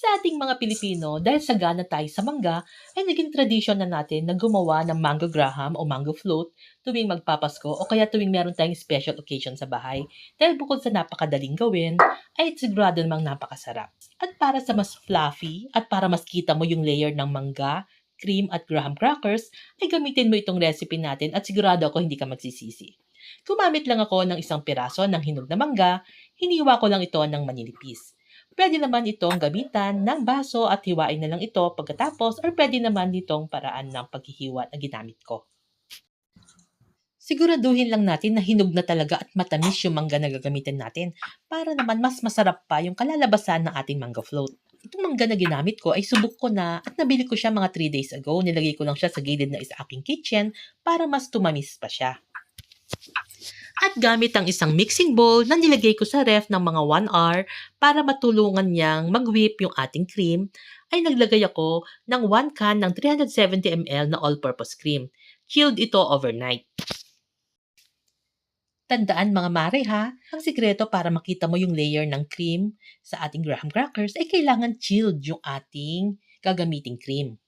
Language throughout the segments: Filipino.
Sa ating mga Pilipino, dahil sagana tayo sa mangga, ay naging tradisyon na natin na gumawa ng mango graham o mango float tuwing magpapasko o kaya tuwing meron tayong special occasion sa bahay. Dahil bukod sa napakadaling gawin, ay sigurado namang napakasarap. At para sa mas fluffy at para mas kita mo yung layer ng mangga, cream at graham crackers, ay gamitin mo itong recipe natin at sigurado ako hindi ka magsisisi. Gumamit lang ako ng isang piraso ng hinog na mangga, hiniwa ko lang ito ng manilipis. Pwede naman itong gamitan ng baso at hiwain na lang ito pagkatapos or pwede naman ditong paraan ng paghihiwa na ginamit ko. Siguraduhin lang natin na hinog na talaga at matamis yung mangga na gagamitin natin para naman mas masarap pa yung kalalabasan ng ating mangga float. Itong mangga na ginamit ko ay subok ko na at nabili ko siya mga 3 days ago. Nilagay ko lang siya sa gilid na isa aking kitchen para mas tumamis pa siya. At gamit ang isang mixing bowl na nilagay ko sa ref ng mga 1 hour para matulungan niyang mag-whip yung ating cream, ay naglagay ako ng 1 can ng 370 ml na all-purpose cream. Chilled ito overnight. Tandaan mga mare ha, ang sikreto para makita mo yung layer ng cream sa ating graham crackers ay kailangan chilled yung ating gagamiting cream.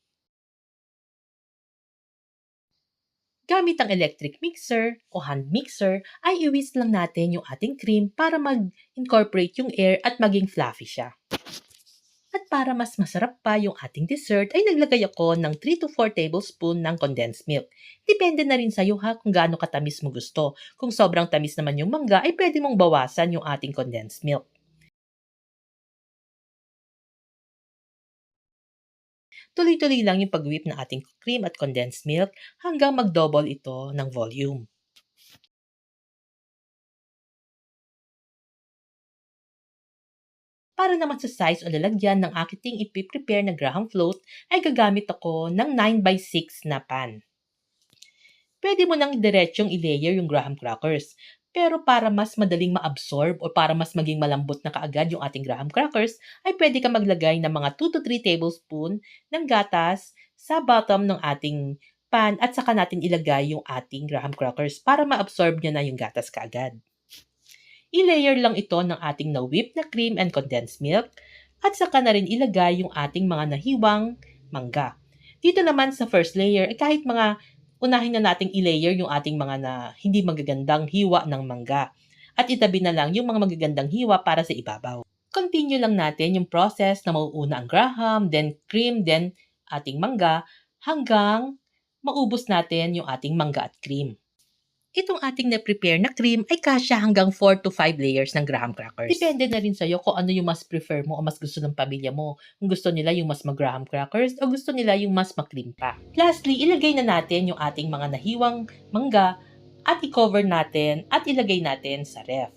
Gamit ang electric mixer o hand mixer, ay iwis lang natin yung ating cream para mag-incorporate yung air at maging fluffy siya. At para mas masarap pa yung ating dessert, ay naglagay ako ng 3 to 4 tablespoon ng condensed milk. Depende na rin sa'yo ha kung gaano katamis mo gusto. Kung sobrang tamis naman yung mangga, ay pwede mong bawasan yung ating condensed milk. Tuloy-tuloy lang yung pag-whip ng ating cream at condensed milk hanggang mag-double ito ng volume. Para naman sa size o lalagyan ng aking ipiprepare na graham float, ay gagamit ako ng 9x6 na pan. Pwede mo nang diretsyong i-layer yung graham crackers. Pero para mas madaling ma-absorb o para mas maging malambot na kaagad yung ating graham crackers, ay pwede ka maglagay ng mga 2 to 3 tablespoon ng gatas sa bottom ng ating pan at saka natin ilagay yung ating graham crackers para ma-absorb niya na yung gatas kaagad. I-layer lang ito ng ating na-whip na cream and condensed milk at saka na rin ilagay yung ating mga nahiwang mangga. Dito naman sa first layer, eh kahit mga unahin na nating i-layer yung ating mga na hindi magagandang hiwa ng mangga. At itabi na lang yung mga magagandang hiwa para sa ibabaw. Continue lang natin yung process na mauuna ang graham, then cream, then ating mangga, hanggang maubos natin yung ating mangga at cream. Itong ating na-prepare na cream ay kasya hanggang 4 to 5 layers ng graham crackers. Depende na rin sa'yo kung ano yung mas prefer mo o mas gusto ng pamilya mo. Kung gusto nila yung mas mag-graham crackers o gusto nila yung mas makream pa. Lastly, ilagay na natin yung ating mga nahiwang mangga at i-cover natin at ilagay natin sa ref.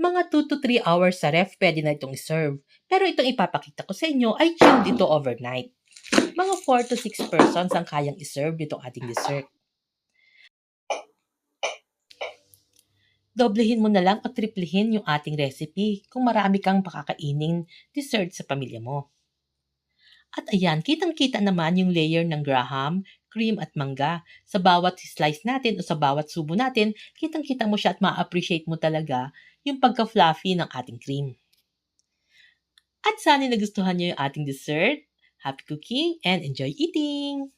Mga 2 to 3 hours sa ref pwede na itong serve. Pero itong ipapakita ko sa inyo ay chilled ito overnight. Mga 4 to 6 persons ang kayang iserve nitong ating dessert. Doblehin mo na lang o triplihin yung ating recipe kung marami kang pakakaining dessert sa pamilya mo. At ayan, kitang-kita naman yung layer ng graham, cream at mangga. Sa bawat slice natin o sa bawat subo natin, kitang-kita mo siya at ma-appreciate mo talaga yung pagka-fluffy ng ating cream. At sana nagustuhan niyo yung ating dessert. Happy cooking and enjoy eating!